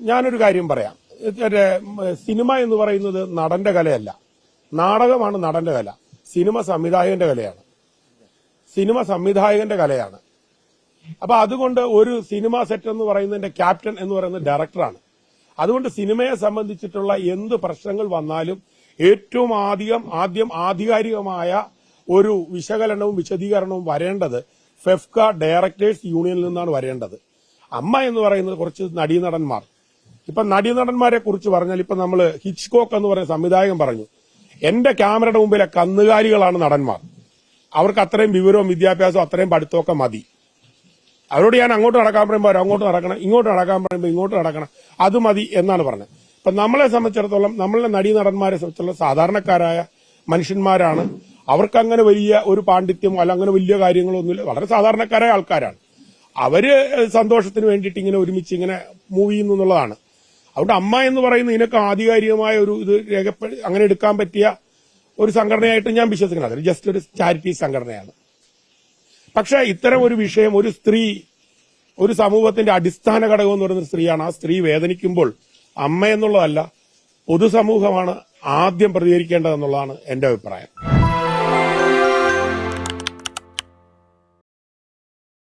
ഞാനൊരു കാര്യം പറയാം. സിനിമ എന്ന് പറയുന്നത് നടന്റെ കലയല്ല. നാടകമാണ് നടന്റെ കല. സിനിമ സംവിധായകന്റെ കലയാണ്. സിനിമ സംവിധായകന്റെ കലയാണ്. അപ്പൊ അതുകൊണ്ട് ഒരു സിനിമ സെറ്റ് എന്ന് പറയുന്നതിന്റെ ക്യാപ്റ്റൻ എന്ന് പറയുന്നത് ഡയറക്ടറാണ്. അതുകൊണ്ട് സിനിമയെ സംബന്ധിച്ചിട്ടുള്ള എന്ത് പ്രശ്നങ്ങൾ വന്നാലും ഏറ്റവും ആദ്യം ആദ്യം ആധികാരികമായ ഒരു വിശകലനവും വിശദീകരണവും വരേണ്ടത് ഫെഫ്ക ഡയറക്ടേഴ്സ് യൂണിയനിൽ നിന്നാണ് വരേണ്ടത്. അമ്മ എന്ന് പറയുന്നത് കുറച്ച് നടീനടന്മാർ. ഇപ്പൊ നടീനടന്മാരെ കുറിച്ച് പറഞ്ഞാൽ ഇപ്പൊ നമ്മൾ ഹിച്ച്കോക്ക് എന്ന് പറയുന്ന സംവിധായകൻ പറഞ്ഞു എന്റെ ക്യാമറയുടെ മുമ്പിലെ കന്നുകാലികളാണ് നടന്മാർ. അവർക്ക് അത്രയും വിവരവും വിദ്യാഭ്യാസവും അത്രയും പഠിത്തമൊക്കെ മതി. അവരോട് ഞാൻ അങ്ങോട്ട് നടക്കാൻ പറയുമ്പോൾ അങ്ങോട്ട് നടക്കണം ഇങ്ങോട്ട് നടക്കാൻ പറയുമ്പോൾ ഇങ്ങോട്ട് നടക്കണം അത് മതി എന്നാണ് പറഞ്ഞത്. ഇപ്പൊ നമ്മളെ സംബന്ധിച്ചിടത്തോളം നമ്മളെ നടീ നടന്മാരെ സംബന്ധിച്ചിടത്തോളം സാധാരണക്കാരായ മനുഷ്യന്മാരാണ്. അവർക്ക് അങ്ങനെ വലിയ ഒരു പാണ്ഡിത്യമോ അല്ല അങ്ങനെ വലിയ കാര്യങ്ങളോ ഒന്നുമില്ല വളരെ സാധാരണക്കാരായ ആൾക്കാരാണ്. അവർ സന്തോഷത്തിന് വേണ്ടിയിട്ട് ഇങ്ങനെ ഒരുമിച്ച് ഇങ്ങനെ മൂവ് ചെയ്യുന്നു എന്നുള്ളതാണ്. അതുകൊണ്ട് അമ്മ എന്ന് പറയുന്ന ഇതിനൊക്കെ ആധികാരികമായ ഒരു ഇത് രേഖപ്പെ അങ്ങനെ എടുക്കാൻ പറ്റിയ ഒരു സംഘടനയായിട്ട് ഞാൻ വിശ്വസിക്കുന്നത്. അതിൽ ജസ്റ്റ് ഒരു ചാരിറ്റി സംഘടനയാണ്. പക്ഷേ ഇത്തരം ഒരു വിഷയം ഒരു സ്ത്രീ ഒരു സമൂഹത്തിന്റെ അടിസ്ഥാന ഘടകം എന്ന് പറയുന്ന സ്ത്രീയാണ്. ആ സ്ത്രീ വേദനിക്കുമ്പോൾ അമ്മ എന്നുള്ളതല്ല പൊതുസമൂഹമാണ് ആദ്യം പ്രതികരിക്കേണ്ടതെന്നുള്ളതാണ് എന്റെ അഭിപ്രായം.